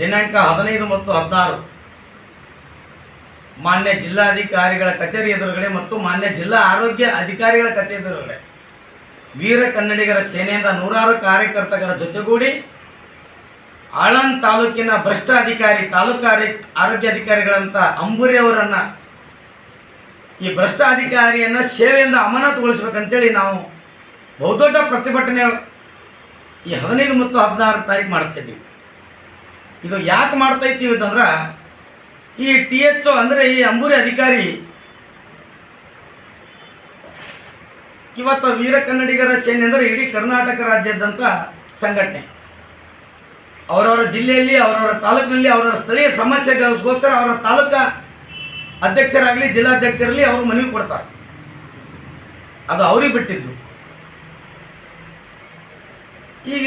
ದಿನಾಂಕ ಹದಿನೈದು ಮತ್ತು ಹದಿನಾರು. ಮಾನ್ಯ ಜಿಲ್ಲಾಧಿಕಾರಿಗಳ ಕಚೇರಿ ಎದುರುಗಡೆ ಮತ್ತು ಮಾನ್ಯ ಜಿಲ್ಲಾ ಆರೋಗ್ಯ ಅಧಿಕಾರಿಗಳ ಕಚೇರಿ ಎದುರುಗಡೆ ವೀರ ಕನ್ನಡಿಗರ ಸೇನೆಯಿಂದ ನೂರಾರು ಕಾರ್ಯಕರ್ತರ ಜೊತೆಗೂಡಿ ಆಳಂದ್ ತಾಲೂಕಿನ ಭ್ರಷ್ಟ ಅಧಿಕಾರಿ ತಾಲೂಕು ಆರೋಗ್ಯ ಅಧಿಕಾರಿಗಳಂತ ಅಂಬುರಿ ಅವರನ್ನು ಈ ಭ್ರಷ್ಟ ಅಧಿಕಾರಿಯನ್ನು ಸೇವೆಯಿಂದ ಅಮಾನತುಗೊಳಿಸ್ಬೇಕಂತೇಳಿ ನಾವು ಬಹುದೊಡ್ಡ ಪ್ರತಿಭಟನೆ ಈ ಹದಿನೈದು ಮತ್ತು ಹದಿನಾರು ತಾರೀಕು ಮಾಡ್ತಾ ಇದು ಯಾಕೆ ಮಾಡ್ತಾ ಇದ್ದೀವಿ ಅಂತಂದ್ರೆ, ಈ ಟಿ ಎಚ್ ಒ ಅಂದರೆ ಈ ಅಂಬೂರಿ ಅಧಿಕಾರಿ, ಇವತ್ತು ವೀರ ಕನ್ನಡಿಗರ ಸೇನೆ ಅಂದರೆ ಇಡೀ ಕರ್ನಾಟಕ ರಾಜ್ಯದಂಥ ಸಂಘಟನೆ. ಅವರವರ ಜಿಲ್ಲೆಯಲ್ಲಿ, ಅವರವರ ತಾಲೂಕಿನಲ್ಲಿ, ಅವರವರ ಸ್ಥಳೀಯ ಸಮಸ್ಯೆಗಳಿಗೋಸ್ಕರ ಅವರ ತಾಲೂಕಾ ಅಧ್ಯಕ್ಷರಾಗಲಿ, ಜಿಲ್ಲಾಧ್ಯಕ್ಷರಲ್ಲಿ ಅವರು ಮನವಿ ಕೊಡ್ತಾರೆ. ಅದು ಅವ್ರಿಗೆ ಬಿಟ್ಟಿದ್ದು. ಈ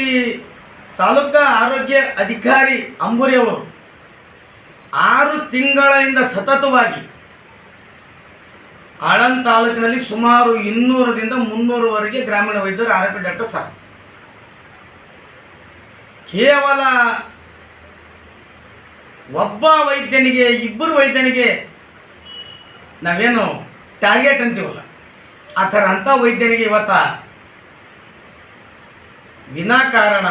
ತಾಲೂಕಾ ಆರೋಗ್ಯ ಅಧಿಕಾರಿ ಅಂಬುರಿ ಅವರು ಆರು ತಿಂಗಳಿಂದ ಸತತವಾಗಿ ಆಳಂದ ತಾಲೂಕಿನಲ್ಲಿ ಸುಮಾರು ಇನ್ನೂರರಿಂದ ಮುನ್ನೂರವರೆಗೆ ಗ್ರಾಮೀಣ ವೈದ್ಯರು ಆರೋಗ್ಯ ಡಾಕ್ಟರ್ ಸರ್. ಕೇವಲ ಒಬ್ಬ ವೈದ್ಯನಿಗೆ, ಇಬ್ಬರು ವೈದ್ಯನಿಗೆ ನಾವೇನು ಟಾರ್ಗೆಟ್ ಅಂತೀವಲ್ಲ? ಆ ಥರ ಅಂಥ ವೈದ್ಯನಿಗೆ ಇವತ್ತ ವಿನಾಕಾರಣ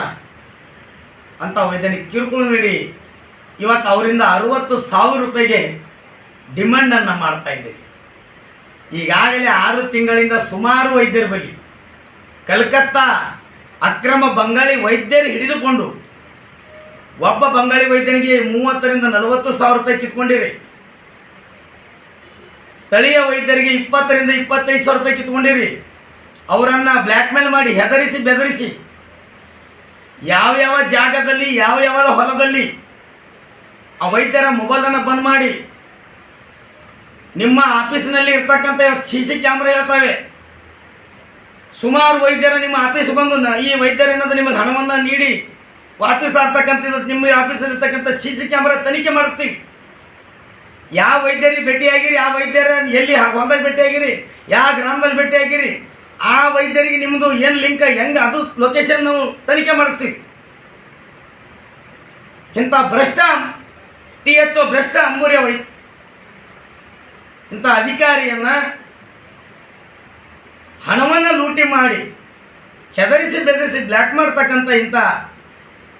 ಅಂತ ವೈದ್ಯನಿಗೆ ಕಿರುಕುಳ ನೀಡಿ. ಇವತ್ತು ಅವರಿಂದ ಅರುವತ್ತು ಸಾವಿರ ರೂಪಾಯಿಗೆ ಡಿಮ್ಯಾಂಡನ್ನು ಮಾಡ್ತಾ ಇದ್ದೀರಿ. ಈಗಾಗಲೇ ಆರು ತಿಂಗಳಿಂದ ಸುಮಾರು ವೈದ್ಯರ ಬಳಿ, ಕಲ್ಕತ್ತಾ ಅಕ್ರಮ ಬಂಗಾಳಿ ವೈದ್ಯರು ಹಿಡಿದುಕೊಂಡು, ಒಬ್ಬ ಬಂಗಾಳಿ ವೈದ್ಯನಿಗೆ ಮೂವತ್ತರಿಂದ ನಲವತ್ತು ಸಾವಿರ ರೂಪಾಯಿ ಕಿತ್ಕೊಂಡಿರಿ. ಸ್ಥಳೀಯ ವೈದ್ಯರಿಗೆ ಇಪ್ಪತ್ತರಿಂದ ಇಪ್ಪತ್ತೈದು ಸಾವಿರ ರೂಪಾಯಿ ಕಿತ್ಕೊಂಡಿರಿ. ಅವರನ್ನು ಬ್ಲ್ಯಾಕ್ಮೇಲ್ ಮಾಡಿ ಹೆದರಿಸಿ ಬೆದರಿಸಿ ಯಾವ ಯಾವ ಜಾಗದಲ್ಲಿ, ಯಾವ ಯಾವ ಹೊಲದಲ್ಲಿ ಆ ವೈದ್ಯರ ಮೊಬೈಲನ್ನು ಬಂದ್ ಮಾಡಿ ನಿಮ್ಮ ಆಫೀಸಿನಲ್ಲಿ ಇರ್ತಕ್ಕಂಥ ಸಿ ಸಿ ಕ್ಯಾಮ್ರಾ ಹೇಳ್ತವೆ. ಸುಮಾರು ವೈದ್ಯರ ನಿಮ್ಮ ಆಫೀಸ್ ಬಂದು ಈ ವೈದ್ಯರೇನಾದ್ರು ನಿಮಗೆ ಹಣವನ್ನು ನೀಡಿ ವಾಪಸ್ ಆಗ್ತಕ್ಕಂಥದ್ದು ನಿಮ್ಮ ಆಫೀಸಲ್ಲಿ ಇರ್ತಕ್ಕಂಥ ಸಿ ಸಿ ಕ್ಯಾಮ್ರಾ ತನಿಖೆ ಮಾಡಿಸ್ತೀವಿ. ಯಾವ ವೈದ್ಯರಿಗೆ ಭೇಟಿಯಾಗಿರಿ, ಯಾವ ವೈದ್ಯರ ಎಲ್ಲಿ ಹೊಲದಾಗ ಭೇಟಿಯಾಗಿರಿ, ಯಾವ ಗ್ರಾಮದಲ್ಲಿ ಭೇಟಿಯಾಗಿರಿ ಆ ವೈದ್ಯರಿಗೆ ನಿಮ್ಮದು ಏನು ಲಿಂಕ್, ಹೆಂಗೆ ಅದು ಲೊಕೇಶನ್ ನಾವು ತನಿಖೆ ಮಾಡಿಸ್ತೀವಿ. ಇಂಥ ಭ್ರಷ್ಟ, ಟಿ ಎಚ್ ಒ ಭ್ರಷ್ಟ ಅಂಬೂರ್ಯ ವೈ. ಇಂಥ ಅಧಿಕಾರಿಯನ್ನು ಹಣವನ್ನು ಲೂಟಿ ಮಾಡಿ ಹೆದರಿಸಿ ಬೆದರಿಸಿ ಬ್ಲ್ಯಾಕ್ ಮಾಡ್ತಕ್ಕಂಥ ಇಂಥ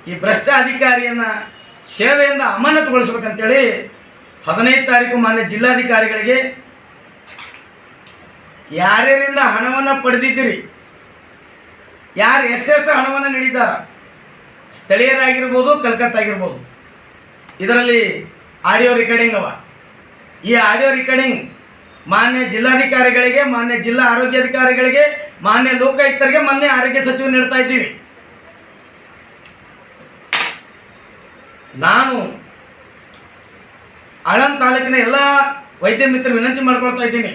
ಈ ಭ್ರಷ್ಟ ಅಧಿಕಾರಿಯನ್ನು ಸೇವೆಯಿಂದ ಅಮಾನತುಗೊಳಿಸ್ಬೇಕಂತೇಳಿ ಹದಿನೈದು ತಾರೀಕು ಮಾನ್ಯ ಜಿಲ್ಲಾಧಿಕಾರಿಗಳಿಗೆ ಯಾರ್ಯಾರಿಂದ ಹಣವನ್ನು ಪಡೆದಿದ್ದೀರಿ? ಯಾರು ಎಷ್ಟೆಷ್ಟು ಹಣವನ್ನು ನೀಡಿದ್ದಾರ? ಸ್ಥಳೀಯರಾಗಿರ್ಬೋದು ಕಲ್ಕತ್ತಾ ಆಗಿರ್ಬೋದು ಇದರಲ್ಲಿ ಆಡಿಯೋ ರೆಕಾರ್ಡಿಂಗ್ ಅವ. ಈ ಆಡಿಯೋ ರೆಕಾರ್ಡಿಂಗ್ ಮಾನ್ಯ ಜಿಲ್ಲಾಧಿಕಾರಿಗಳಿಗೆ, ಮಾನ್ಯ ಜಿಲ್ಲಾ ಆರೋಗ್ಯಾಧಿಕಾರಿಗಳಿಗೆ ಮಾನ್ಯ ಲೋಕಾಯುಕ್ತರಿಗೆ, ಮಾನ್ಯ ಆರೋಗ್ಯ ಸಚಿವ ನೀಡ್ತಾ ಇದ್ದೀವಿ. ನಾನು ಆಳಂದ್ ತಾಲೂಕಿನ ಎಲ್ಲ ವೈದ್ಯ ಮಿತ್ರರು ವಿನಂತಿ ಮಾಡ್ಕೊಳ್ತಾ ಇದ್ದೀನಿ.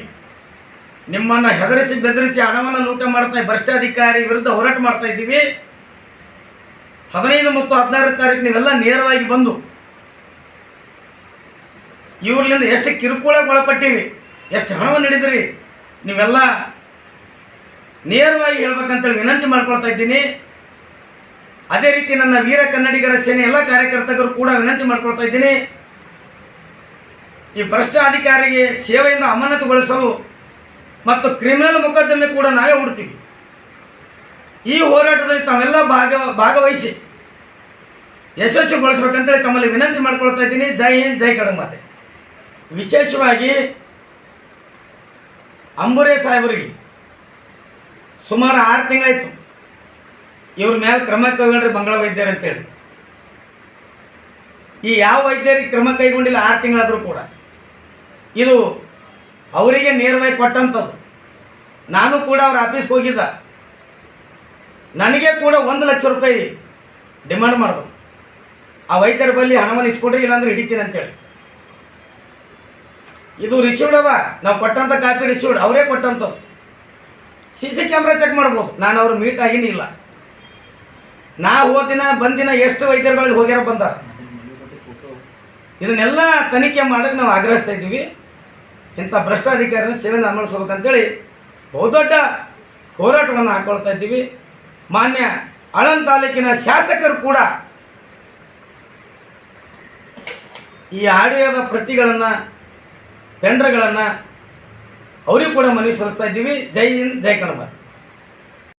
ನಿಮ್ಮನ್ನು ಹೆದರಿಸಿ ಬೆದರಿಸಿ ಹಣವನ್ನು ಲೂಟ ಮಾಡ್ತಾ ಭ್ರಷ್ಟಾಧಿಕಾರಿ ವಿರುದ್ಧ ಹೋರಾಟ ಮಾಡ್ತಾ ಇದ್ದೀವಿ. ಹದಿನೈದು ಮತ್ತು ಹದಿನಾರು ತಾರೀಕು ನೀವೆಲ್ಲ ನೇರವಾಗಿ ಬಂದು ಇವ್ರಲಿಂದ ಎಷ್ಟು ಕಿರುಕುಳಕ್ಕೆ ಒಳಪಟ್ಟಿರಿ, ಎಷ್ಟು ಹಣವನ್ನು ಹಿಡಿದಿರಿ, ನೀವೆಲ್ಲ ನೇರವಾಗಿ ಹೇಳ್ಬೇಕಂತೇಳಿ ವಿನಂತಿ ಮಾಡ್ಕೊಳ್ತಾ ಇದ್ದೀನಿ. ಅದೇ ರೀತಿ ನನ್ನ ವೀರ ಕನ್ನಡಿಗರ ಸೇನೆ ಎಲ್ಲ ಕಾರ್ಯಕರ್ತರು ಕೂಡ ವಿನಂತಿ ಮಾಡ್ಕೊಳ್ತಾ ಇದ್ದೀನಿ. ಈ ಭ್ರಷ್ಟ ಅಧಿಕಾರಿಗೆ ಸೇವೆಯನ್ನು ಅಮಾನತುಗೊಳಿಸಲು ಮತ್ತು ಕ್ರಿಮಿನಲ್ ಮೊಕದ್ದಮೆ ಕೂಡ ನಾವೇ ಹುಡ್ತೀವಿ ಈ ಹೋರಾಟದಲ್ಲಿ ತಾವೆಲ್ಲ ಭಾಗ, ಭಾಗವಹಿಸಿ. ಯಶಸ್ವಿಗೊಳಿಸ್ಬೇಕಂತೇಳಿ ತಮ್ಮಲ್ಲಿ ವಿನಂತಿ ಮಾಡ್ಕೊಳ್ತಾ ಇದ್ದೀನಿ. ಜೈ ಹಿಂದ್, ಜೈ ಕಡಮಾತೆ ವಿಶೇಷವಾಗಿ ಅಂಬುರೇ ಸಾಹೇಬರಿಗೆ ಸುಮಾರು ಆರು ತಿಂಗಳಾಯ್ತು. ಇವ್ರ ಮೇಲೆ ಕ್ರಮ ಕೈಗೊಂಡ್ರೆ ಬಂಗಳ ವೈದ್ಯರು ಅಂತೇಳಿ. ಈ ಯಾವ ವೈದ್ಯರಿಗೆ ಕ್ರಮ ಕೈಗೊಂಡಿಲ್ಲ ಆರು ತಿಂಗಳಾದರೂ ಕೂಡ. ಇದು ಅವರಿಗೆ ನೇರವಾಗಿ ಕೊಟ್ಟಂಥದ್ದು ನಾನು ಕೂಡ ಅವ್ರ ಆಫೀಸ್ಗೆ ಹೋಗಿದ್ದ. ನನಗೆ ಕೂಡ ಒಂದು ಲಕ್ಷ ರೂಪಾಯಿ ಡಿಮಾಂಡ್ ಮಾಡಿದ್ರು. ಆ ವೈದ್ಯರ ಬಳಿ ಹಣವನ್ನು ಇಸ್ಕೊಡ್ರಿ ಇಲ್ಲಾಂದ್ರೆ ಹಿಡಿತೀನಿ ಅಂತೇಳಿ. ಇದು ರಿಸೀವ್ಡ್ ಅದ ನಾವು ಕೊಟ್ಟಂಥ ಕಾಪಿ ರಿಸೀವ್ಡ್ ಅವರೇ ಕೊಟ್ಟಂಥದ್ದು ಸಿ ಸಿ ಕ್ಯಾಮ್ರಾ ಚೆಕ್ ಮಾಡ್ಬೋದು. ನಾನು ಅವ್ರು ಮೀಟ್ ಆಗಿನೇ ಇಲ್ಲ. ನಾ ಹೋದಿನ ಬಂದಿನ ಎಷ್ಟು ವೈದ್ಯರುಗಳಲ್ಲಿ ಹೋಗ್ಯಾರ ಬಂದಾರ. ಇದನ್ನೆಲ್ಲ ತನಿಖೆ ಮಾಡೋಕ್ಕೆ ನಾವು ಆಗ್ರಹಿಸ್ತಾ ಇದ್ದೀವಿ. ಇಂಥ ಭ್ರಷ್ಟಾಧಿಕಾರಿನ ಸೇವೆಯನ್ನು ಅನ್ವಯಿಸ್ಬೇಕಂತೇಳಿ ಬಹುದೊಡ್ಡ ಹೋರಾಟವನ್ನು ಹಾಕ್ಕೊಳ್ತಾ ಇದ್ದೀವಿ. ಮಾನ್ಯ ಅಳನ್ ತಾಲೂಕಿನ ಶಾಸಕರು ಕೂಡ ಈ ಆಡಿಯೋದ ಪ್ರತಿಗಳನ್ನು, ಟೆಂಡರ್ಗಳನ್ನು ಅವರಿಗೂ ಕೂಡ ಮನವಿ ಸಲ್ಲಿಸ್ತಾ ಇದ್ದೀವಿ. ಜೈ ಹಿಂದ್, ಜೈ ಕನ್ನಡ